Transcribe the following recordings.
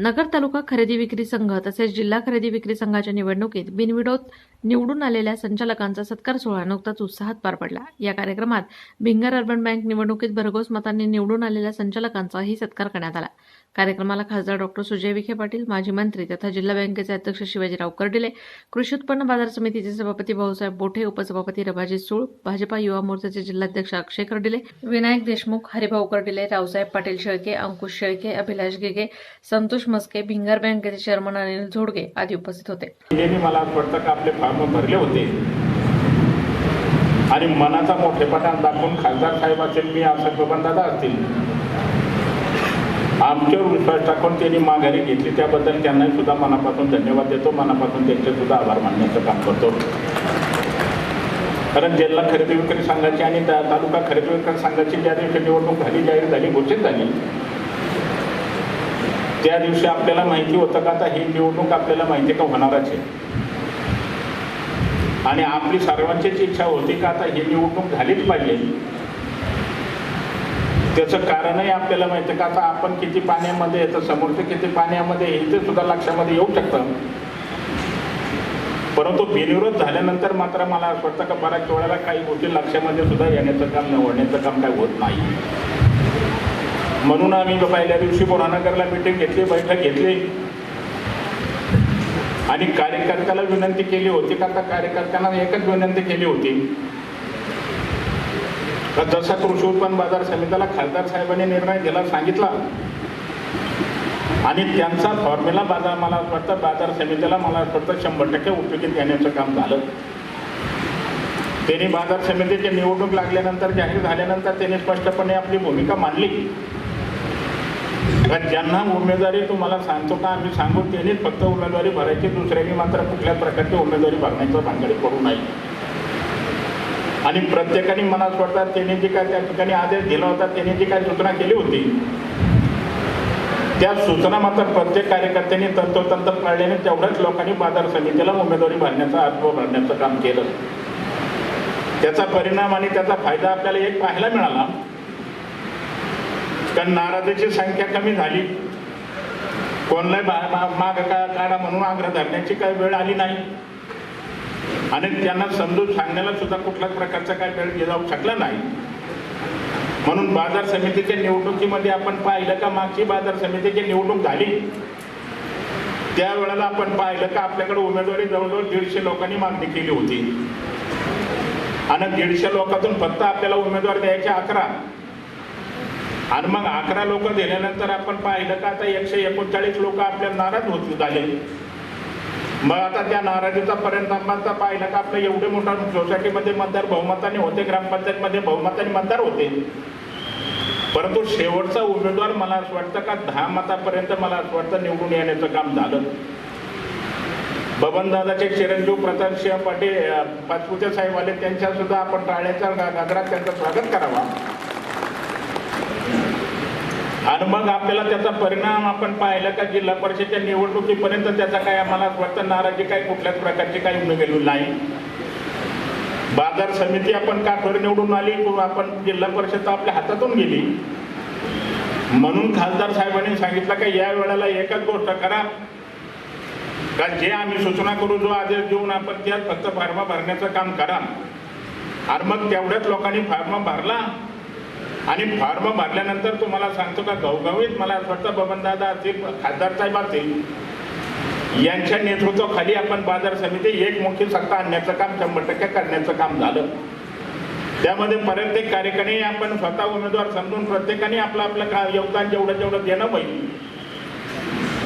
नगर तालुका खरेदी विक्री संघ तसेच जिल्हा खरेदी विक्री संघाच्या निवडणुकीत बिनविरोध निवडून आलेल्या संचालकांचा सत्कार सोहळा नुकताच उत्साहात पार पडला. या कार्यक्रमात भिंगर अर्बन बँक निवडणुकीत भरघोस मतांनी निवडून आलेल्या संचालकांचाही सत्कार करण्यात आला. कार्यक्रमाला खासदार डॉक्टर सुजय विखे पाटील माजी मंत्री तथा जिल्हा बँकेचे अध्यक्ष शिवाजीराव कर्डिले कृषी उत्पन्न बाजार समितीचे सभापती भाऊसाहेब बोठे उपसभापती रभाजी सूळ भाजपा युवा मोर्चाचे जिल्हाध्यक्ष अक्षय कर्डिले विनायक देशमुख हरिभाऊ कर्डिले रावसाहेब पाटील शेळके अंकुश शेळके अभिलाष गेगे संतोष मस्के भिंगर बँकेचे चेअरमन अनिल झोडगे आदी उपस्थित होते. मला वाटतं आपले फॉर्म भरले होते. आणि मनाचा मोठेपणा दाखवून खासदार साहेब असेल मी असं बबनदादा असतील आमच्यावर विश्वास टाकून त्यांनी माघारी घेतली. त्याबद्दल त्यांना सुद्धा मनापासून धन्यवाद देतो. मनापासून त्यांचे सुद्धा आभार मानण्याचं काम करतो. कारण जिल्हा खरेदी विक्री संघाची आणि तालुका खरेदी विक्री संघाची ज्या दिवशी निवडणूक झाली जाहीर झाली घोषित झाली त्या दिवशी आपल्याला माहिती होतं का आता ही निवडणूक आपल्याला माहिती का होणारच आहे. आणि आपली सर्वांचीच इच्छा होती का आता ही निवडणूक झालीच पाहिजे. त्याचं कारणही आपल्याला माहिती आहे का? आता आपण किती पाण्यामध्ये येतं समोरचं किती पाण्यामध्ये हे ते सुद्धा लक्षामध्ये येऊ शकतं. परंतु बिनविरोध झाल्यानंतर मात्र मला असं वाटतं का बऱ्याच वेळेला काही गोष्टी लक्षामध्ये सुद्धा येण्याचं काम निवडण्याचं काम काय होत नाही. म्हणून आम्ही पहिल्या दिवशी बोरानगरला मिटिंग घेतली बैठक घेतली. आणि कार्यकर्त्याला विनंती केली होती का? कार्यकर्त्यांना एकच विनंती केली होती. जसा कृषी उत्पन्न बाजार समितीला खासदार साहेबांनी निर्णय दिला सांगितला. आणि त्यांचा फॉर्म्युला बाजार मला वाटतं बाजार समितीला मला वाटतं शंभर टक्के उपयोगी देण्याचं काम झालं. त्यांनी बाजार समितीची निवडणूक लागल्यानंतर जाहीर झाल्यानंतर त्यांनी स्पष्टपणे आपली भूमिका मांडली. ज्यांना उमेदवारी तुम्हाला सांगतो का आम्ही सांगू त्यांनीच फक्त उमेदवारी भरायची दुसऱ्यांनी मात्र कुठल्या प्रकारची उमेदवारी भरण्याचं भांगडी करू नये. आणि प्रत्येकाने मला स्वतः त्यांनी जी काय त्या ठिकाणी आदेश दिला होता त्यांनी जी काय सूचना केली होती त्या सूचना मात्र प्रत्येक कार्यकर्त्यांनी तंतोतंत पाळल्याने तेवढ्याच लोकांनी बाजार समितीला उमेदवारी भरण्याचा अनुभव भरण्याचं काम केलं. त्याचा परिणाम आणि त्याचा फायदा आपल्याला एक पाहायला मिळाला कारण नाराजीची संख्या कमी झाली. कोणलाही बा- मा- माग का काढा म्हणून आग्रह धरण्याची काही वेळ आली नाही. आणि त्यांना समजून सांगायला सुद्धा कुठल्याच प्रकारचा काय वेळ जाऊ शकला नाही. म्हणून बाजार समितीच्या निवडणुकीमध्ये आपण पाहिलं का मागची बाजार समितीची निवडणूक झाली? त्यावेळेला आपण पाहिलं का आपल्याकडे उमेदवारी जवळजवळ दीडशे लोकांनी मागणी केली होती. आणि दीडशे लोकांतून फक्त आपल्याला उमेदवार द्यायचे अकरा. आणि मग अकरा लोक दिल्यानंतर आपण पाहिलं का आता एकशे एकोणचाळीस लोक आपल्या नाराज होत झाले. मग आता त्या नाराजीचा परिणामाचा पाहिलं का आपलं एवढे मोठा सोसायटीमध्ये मतदार बहुमताने होते ग्रामपंचायतमध्ये बहुमताने मतदार होते. परंतु शेवटचा उमेदवार मला असं वाटतं का दहा मतापर्यंत मला असं वाटतं निवडून येण्याचं काम झालं. बबनदादाचे चिरंजीव प्रताप सिंह पाटील पाचपुते साहेब आले त्यांच्या सुद्धा आपण टाळ्याच्या गा- त्यांचं स्वागत करावा. आणि मग आपल्याला त्याचा परिणाम आपण पाहिला का जिल्हा परिषदच्या निवडणुकीपर्यंत त्याचा काय आम्हाला वाटतं नाराजी काही कुठल्याच प्रकारची काही निघालेली नाही. बाजार समिती आपण काठोर निवडून आली आपण जिल्हा परिषद आपल्या हातातून गेली. म्हणून खासदार साहेबांनी सांगितलं का या वेळेला एकच गोष्ट करा का जे आम्ही सूचना करू जो आदेश देऊन आपण त्यात फक्त फार्मा भरण्याचं काम करा. आणि मग तेवढ्याच लोकांनी फार्मा भरला आणि फॉर्म भरल्यानंतर तुम्हाला सांगतो का गवगवीत मला असं वाटतं बबनदादा असतील खासदार साहेब असतील यांच्या नेतृत्वाखाली आपण बाजार समिती एक मोठी सत्ता आणण्याचं काम शंभर टक्के करण्याचं काम झालं. त्यामध्ये प्रत्येक कार्यकारिणी आपण स्वतः उमेदवार समजून प्रत्येकाने आपलं आपलं का योगदान जेवढं जेवढं देणं पाहिजे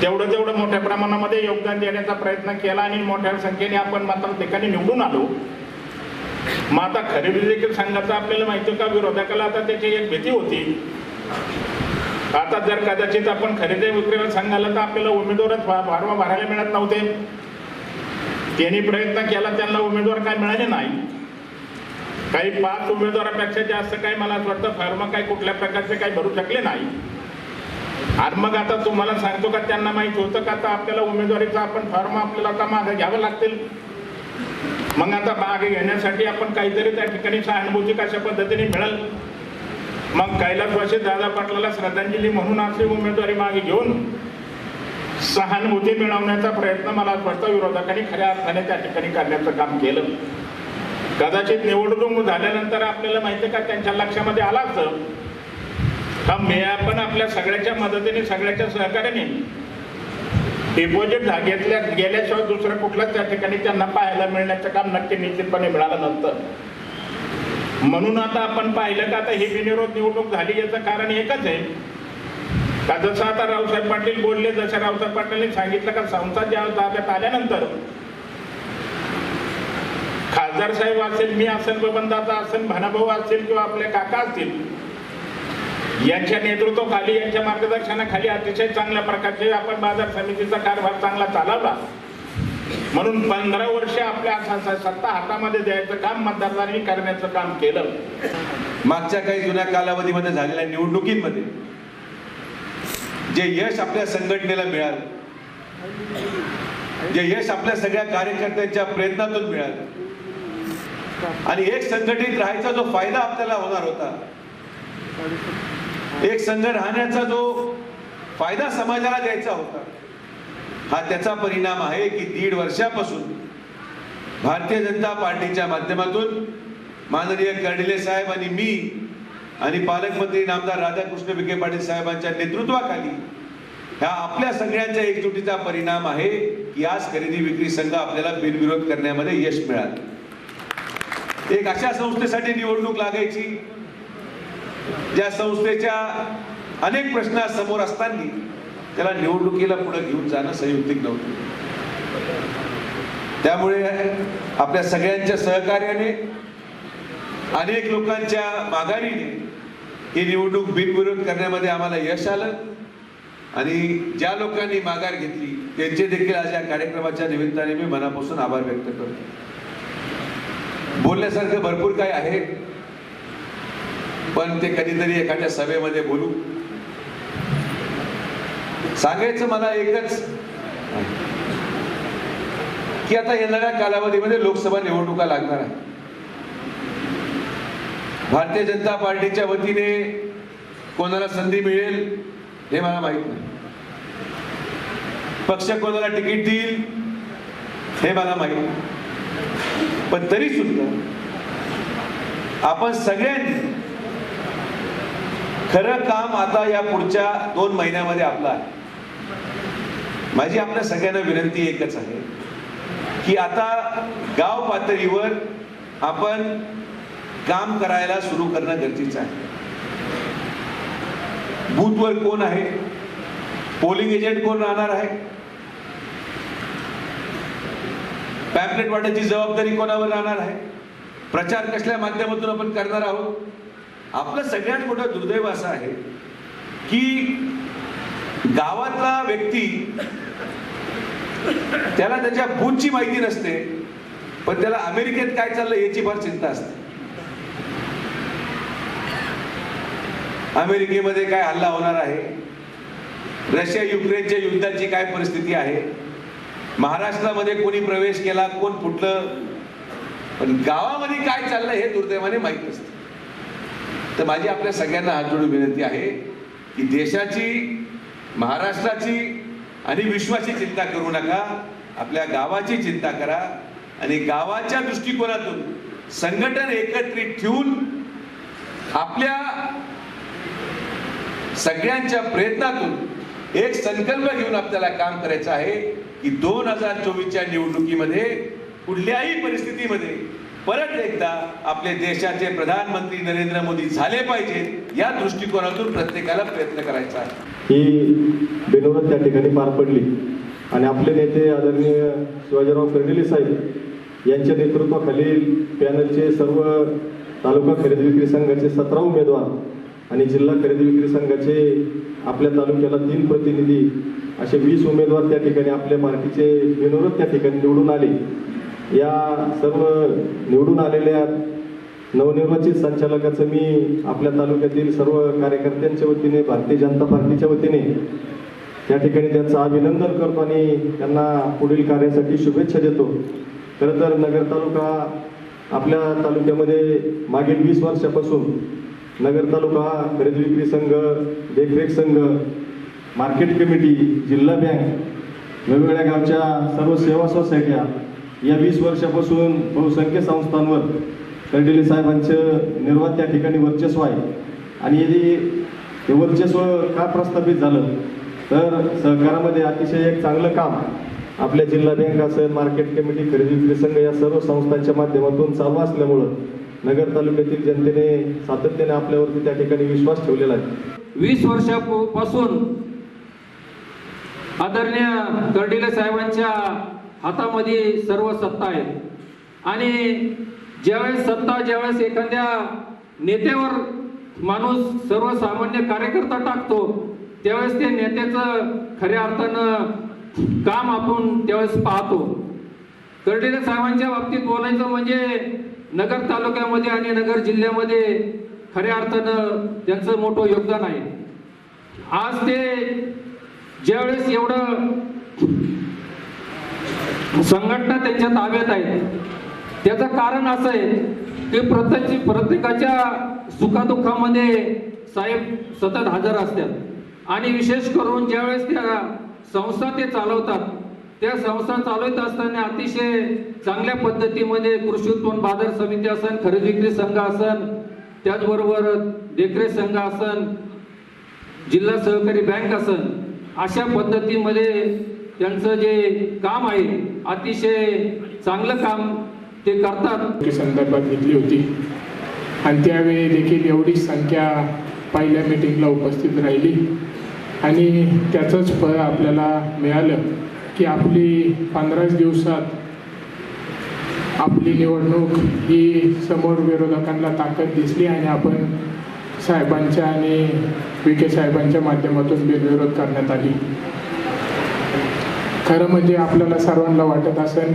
तेवढं तेवढं मोठ्या प्रमाणामध्ये योगदान देण्याचा प्रयत्न केला आणि मोठ्या संख्येने आपण मात्र ठिकाणी निवडून आलो. मग आता खरेदी देखील सांगायचं आपल्याला माहिती आहे का? विरोधकाला आता त्याची एक भीती होती. आता जर कदाचित आपण खरेदी विक्रीला सांगायला तर आपल्याला उमेदवारच फा- फॉर्म भरायला मिळत नव्हते. त्यांनी प्रयत्न केला त्यांना उमेदवार काय मिळाले नाही. काही पाच उमेदवारापेक्षा जास्त काही मला असं वाटतं फॉर्म काही कुठल्या प्रकारचे काही भरू शकले नाही. आणि मग आता तुम्हाला सांगतो का? त्यांना माहिती होतं का? आता आपल्याला उमेदवारीचा आपण फॉर्म आपल्याला आता मागे घ्यावं लागतील. मग आता बाग घेण्यासाठी आपण काहीतरी त्या ठिकाणी सहानुभूती कशा पद्धतीने मिळेल. मग कैलासवासी दादा पाटलाला श्रद्धांजली म्हणून असली उमेदवारी मागे घेऊन सहानुभूती मिळवण्याचा प्रयत्न मला वाटतं विरोधकांनी खऱ्या अर्थाने त्या ठिकाणी करण्याचं काम केलं. कदाचित निवडणूक झाल्यानंतर आपल्याला माहिती आहे का त्यांच्या लक्षामध्ये आला असतं. का मी आपण आपल्या सगळ्याच्या मदतीने सगळ्याच्या सहकार्याने डिपॉझिट घेतल्या गेल्याशिवाय दुसरं कुठल्याच त्या ठिकाणी त्यांना पाहायला मिळण्याचं काम नक्की निश्चितपणे मिळालं नसतं म्हणून आता आपण पाहिलं का आता ही बिनविरोध निवडणूक झाली याचं कारण एकच आहे. का जसं आता रावसाहेब पाटील बोलले जसं रावसाहेब पाटीलने सांगितलं का संसद ज्या ताब्यात आल्यानंतर खासदार साहेब असेल मी असेल बबनदादा असेल भानाभाऊ असेल किंवा आपले काका असतील यांच्या नेतृत्वाखाली यांच्या मार्गदर्शनाखाली अतिशय चांगल्या प्रकारचे आपण बाजार समितीचा कारभार चांगला चालवला. म्हणून पंधरा वर्ष आपल्या सत्ता हातामध्ये द्यायचं काम मतदारांनी करण्याचं काम केलं. मागच्या काही जुन्या कालावधीमध्ये झालेल्या निवडणुकीमध्ये जे यश आपल्या संघटनेला मिळालं जे यश आपल्या सगळ्या कार्यकर्त्यांच्या प्रयत्नातून मिळालं आणि एक संघटित राहायचा जो फायदा आपल्याला होणार होता एक संघ राहण्याचा जो फायदा समाजाला द्यायचा होता हा त्याचा परिणाम आहे की दीड वर्षापासून भारतीय जनता पार्टीच्या माध्यमातून माननीय कर्डिले साहेब आणि मी आणि पालकमंत्री नामदार राधाकृष्ण विखे पाटील साहेबांच्या नेतृत्वाखाली ह्या आपल्या सगळ्यांच्या एकजुटीचा परिणाम आहे की आज खरेदी विक्री संघ आपल्याला बिनविरोध करण्यामध्ये यश मिळालं. एक अशा संस्थेसाठी निवडणूक लागायची ज्या संस्थेच्या अनेक प्रश्नासमोर असताना त्याला निवडणुकीला पुढे घेऊन जाणं संयुक्तिक नव्हतं. त्यामुळे आपल्या सगळ्यांच्या सहकार्याने अनेक लोकांच्या माघारीने ही निवडणूक बिनविरोध करण्यामध्ये आम्हाला यश आलं आणि ज्या लोकांनी माघार घेतली त्यांचे देखील आज या कार्यक्रमाच्या निमित्ताने मी मनापासून आभार व्यक्त करतो. बोलण्यासारखं भरपूर काही आहे. पण ते कधीतरी एखाद्या सभेमध्ये बोलू. सांगायचं मला एकच. की आता येणाऱ्या कालावधीमध्ये लोकसभा निवडणुका लागणार आहे भारतीय जनता पार्टीच्या वतीने कोणाला संधी मिळेल हे मला माहीत नाही. पक्ष कोणाला तिकीट देईल हे मला माहीत पण तरी सुद्धा आपण सगळ्यांनी खरं काम आता या पुढच्या दोन महिन्यामध्ये आपलं आहे. माझी आपल्या सगळ्यांना विनंती एकच आहे की आता गाव पातळीवर आपण काम करायला सुरू करणं गरजेचं आहे. बूथवर कोण आहे? पोलिंग एजंट कोण राहणार आहे? पॅम्पलेट वाटायची जबाबदारी कोणावर राहणार आहे? प्रचार कसल्या माध्यमातून आपण करणार आहोत? आपलं सगळ्यात मोठं दुर्दैव असं आहे की गावातला व्यक्ती त्याला त्याच्या बूथची माहिती नसते पण त्याला अमेरिकेत काय चाललं याची फार चिंता असते. अमेरिकेमध्ये काय हल्ला होणार आहे? रशिया युक्रेनच्या युद्धाची काय परिस्थिती आहे? महाराष्ट्रामध्ये कोणी प्रवेश केला कोण फुटलं? पण गावामध्ये काय चाललं हे दुर्दैवाने माहीत नसतं. तर माझी आपल्या सगळ्यांना हात जोडून विनंती आहे की देशाची महाराष्ट्राची आणि विश्वाची चिंता करू नका आपल्या गावाची चिंता करा आणि गावाच्या दृष्टिकोनातून संघटन एकत्रित ठेवून आपल्या सगळ्यांच्या प्रयत्नातून एक संकल्प घेऊन आपल्याला काम करायचं आहे की दोन हजार चोवीसच्या निवडणुकीमध्ये कुठल्याही परिस्थितीमध्ये परत एकदा आपले देशाचे प्रधानमंत्री नरेंद्र मोदी झाले पाहिजेत या दृष्टिकोनातून प्रत्येकाला प्रयत्न करायचा आहे. ही बिनोद त्या ठिकाणी पार पडली. आणि आपले नेते आदरणीय शिवाजीराव कर्डिले साहेब यांच्या नेतृत्वाखालील पॅनलचे सर्व तालुका खरेदी विक्री संघाचे सतरा उमेदवार आणि जिल्हा खरेदी विक्री संघाचे आपल्या तालुक्याला तीन प्रतिनिधी असे वीस उमेदवार त्या ठिकाणी आपल्या पार्टीचे विनोद त्या ठिकाणी निवडून आले. या सर्व निवडून आलेल्या नवनिर्वाचित संचालकाचं मी आपल्या तालुक्यातील सर्व कार्यकर्त्यांच्या वतीने भारतीय जनता पार्टीच्या वतीने त्या ठिकाणी त्यांचं अभिनंदन करतो आणि त्यांना पुढील कार्यासाठी शुभेच्छा देतो. खरं तर नगर तालुका आपल्या तालुक्यामध्ये मागील वीस वर्षापासून नगर तालुका खरेदी विक्री संघ देखरेख संघ मार्केट कमिटी जिल्हा बँक वेगवेगळ्या गावच्या सर्व सेवा सोसायट्या या वीस वर्षापासून बहुसंख्य संस्थांवर कर्डिले साहेबांचं निर्वात त्या ठिकाणी वर्चस्व आहे. आणि यदि हे वर्चस्व का प्रस्थापित झालं? तर सहकारामध्ये अतिशय एक चांगलं काम आपल्या जिल्हा बँक असेल मार्केट कमिटी खरेदी विक्री संघ या सर्व संस्थांच्या माध्यमातून चालू असल्यामुळं नगर तालुक्यातील जनतेने सातत्याने आपल्यावरती त्या ठिकाणी विश्वास ठेवलेला आहे. वीस वर्षापासून आदरणीय कर्डिले साहेबांच्या हातामध्ये सर्व सत्ता आहे आणि ज्यावेळेस सत्ता ज्यावेळेस एखाद्या नेत्यावर माणूस सर्वसामान्य कार्यकर्ता टाकतो त्यावेळेस ते नेत्याचं खऱ्या अर्थानं काम आपण त्यावेळेस पाहतो. कर्डिले साहेबांच्या बाबतीत बोलायचं म्हणजे नगर तालुक्यामध्ये आणि नगर जिल्ह्यामध्ये खऱ्या अर्थानं त्यांचं मोठं योगदान आहे. आज ते ज्यावेळेस एवढं संघटना त्यांच्या ताब्यात आहे त्याचं कारण असं आहे की प्रत्येक प्रत्येकाच्या सुखादुःखामध्ये साहेब सतत हजर असतात. आणि विशेष करून ज्यावेळेस त्या संस्था ते चालवतात त्या संस्था चालवत असताना अतिशय चांगल्या पद्धतीमध्ये कृषी उत्पन्न बाजार समिती असन खरेदी विक्री संघ असन त्याचबरोबर देखरेख संघ असन जिल्हा सहकारी बँक असन अशा पद्धतीमध्ये त्यांचं जे काम आहे अतिशय चांगलं काम ते करतात. संदर्भात घेतली होती. आणि त्यावेळी देखील एवढीच संख्या पहिल्या मीटिंगला उपस्थित राहिली. आणि त्याचंच फळ आपल्याला मिळालं की आपली पंधराच दिवसात आपली निवडणूक ही समोर विरोधकांना ताकद दिसली आणि आपण साहेबांच्या आणि विखे साहेबांच्या माध्यमातून बिनविरोध करण्यात आली. खरं म्हणजे आपल्याला सर्वांना वाटत असेल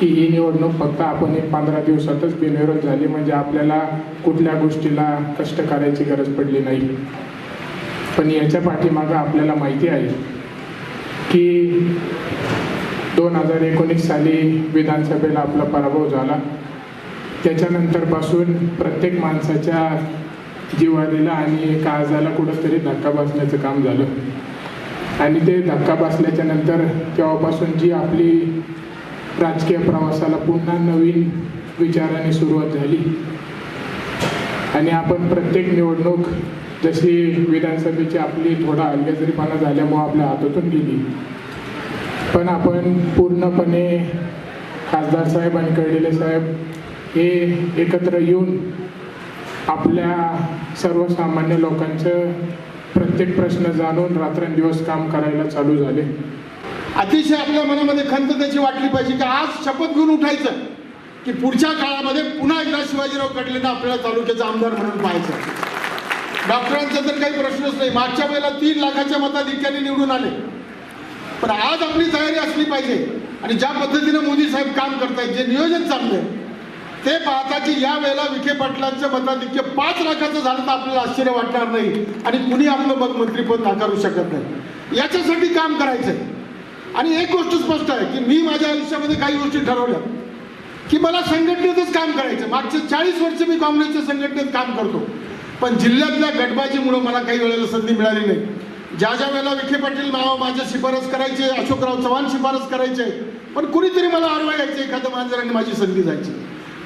की ही निवडणूक फक्त आपण एक पंधरा दिवसातच बिनविरोध झाली म्हणजे आपल्याला कुठल्या गोष्टीला कष्ट करायची गरज पडली नाही. पण याच्या पाठीमागं आपल्याला माहिती आहे की दोन हजार एकोणीस साली विधानसभेला आपला पराभव झाला. त्याच्यानंतरपासून प्रत्येक माणसाच्या जीवारीला आणि काळजाला कुठंतरी धक्का बसण्याचं काम झालं. आणि ते धक्का बसल्याच्या नंतर तेव्हापासून जी आपली राजकीय प्रवासाला पुन्हा नवीन विचाराने सुरुवात झाली. आणि आपण प्रत्येक निवडणूक जशी विधानसभेची आपली थोडा हलगर्जीपणा झाल्यामुळं आपल्या हातातून गेली. पण आपण पूर्णपणे खासदार साहेब आणि कर्डिले साहेब हे एकत्र येऊन आपल्या सर्वसामान्य लोकांचं प्रत्येक प्रश्न जाणून रात्रंदिवस काम करायला चालू झाले. अतिशय आपल्या मनामध्ये खंत त्याची वाटली पाहिजे की आज शपथ घेऊन उठायचं. की पुढच्या काळामध्ये पुन्हा एकदा शिवाजीराव कडलेनं आपल्याला तालुक्याचा आमदार म्हणून पाहायचं. डॉक्टरांचा तर काही प्रश्नच नाही. मागच्या वेळेला तीन लाखाच्या मताधिक्याने निवडून आले. पण आज आपली तयारी असली पाहिजे. आणि ज्या पद्धतीनं मोदी साहेब काम करतायत जे नियोजन चाललंय ते पाहता की या वेळेला विखे पाटलांचं मताधिक्य पाच लाखाचं झालं तर आपल्याला आश्चर्य वाटणार नाही. आणि कुणी आपलं मत मंत्रीपद नाकारू शकत नाही. याच्यासाठी काम करायचंय. आणि एक गोष्ट स्पष्ट आहे की मी माझ्या आयुष्यामध्ये काही गोष्टी ठरवल्या. की मला संघटनेतच काम करायचं मागचे चाळीस वर्ष मी काँग्रेसच्या संघटनेत काम करतो. पण जिल्ह्यातल्या गटबाजीमुळं मला काही वेळेला संधी मिळाली नाही. ज्या ज्या वेळेला विखे पाटील नाव माझ्या शिफारस करायचे अशोकराव चव्हाण शिफारस करायचे पण कुणीतरी मला आडवा यायचं एखादं मांजराने माझी संधी जायची.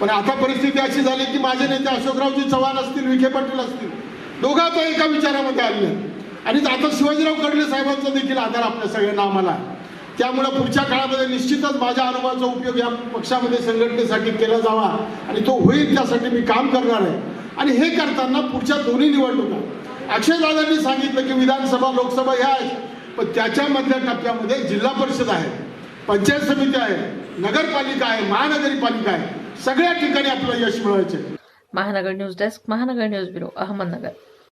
पण आता परिस्थिती अशी झाली की माझे नेते अशोकरावजी चव्हाण असतील विखे पाटील असतील दोघं आता एका विचारामध्ये आले आणि आता शिवाजीराव कडले साहेबांचा देखील आधार आपल्या सगळ्यांना आम्हाला आहे. त्यामुळे पुढच्या काळामध्ये निश्चितच माझ्या अनुभवाचा उपयोग या पक्षामध्ये संघटनेसाठी केला जावा आणि तो होईल त्यासाठी मी काम करणार आहे. आणि हे करताना पुढच्या दोन्ही निवडणुका. अक्षयदादांनी सांगितलं की विधानसभा लोकसभा ह्या आहेत पण त्याच्यामधल्या टप्प्यामध्ये जिल्हा परिषद आहे पंचायत समिती आहे नगरपालिका आहे महानगरपालिका आहे. सगळ्या ठिकाणी आपलं यश मिळवायचं Mahanagar news desk Mahanagar news bureau Ahmednagar.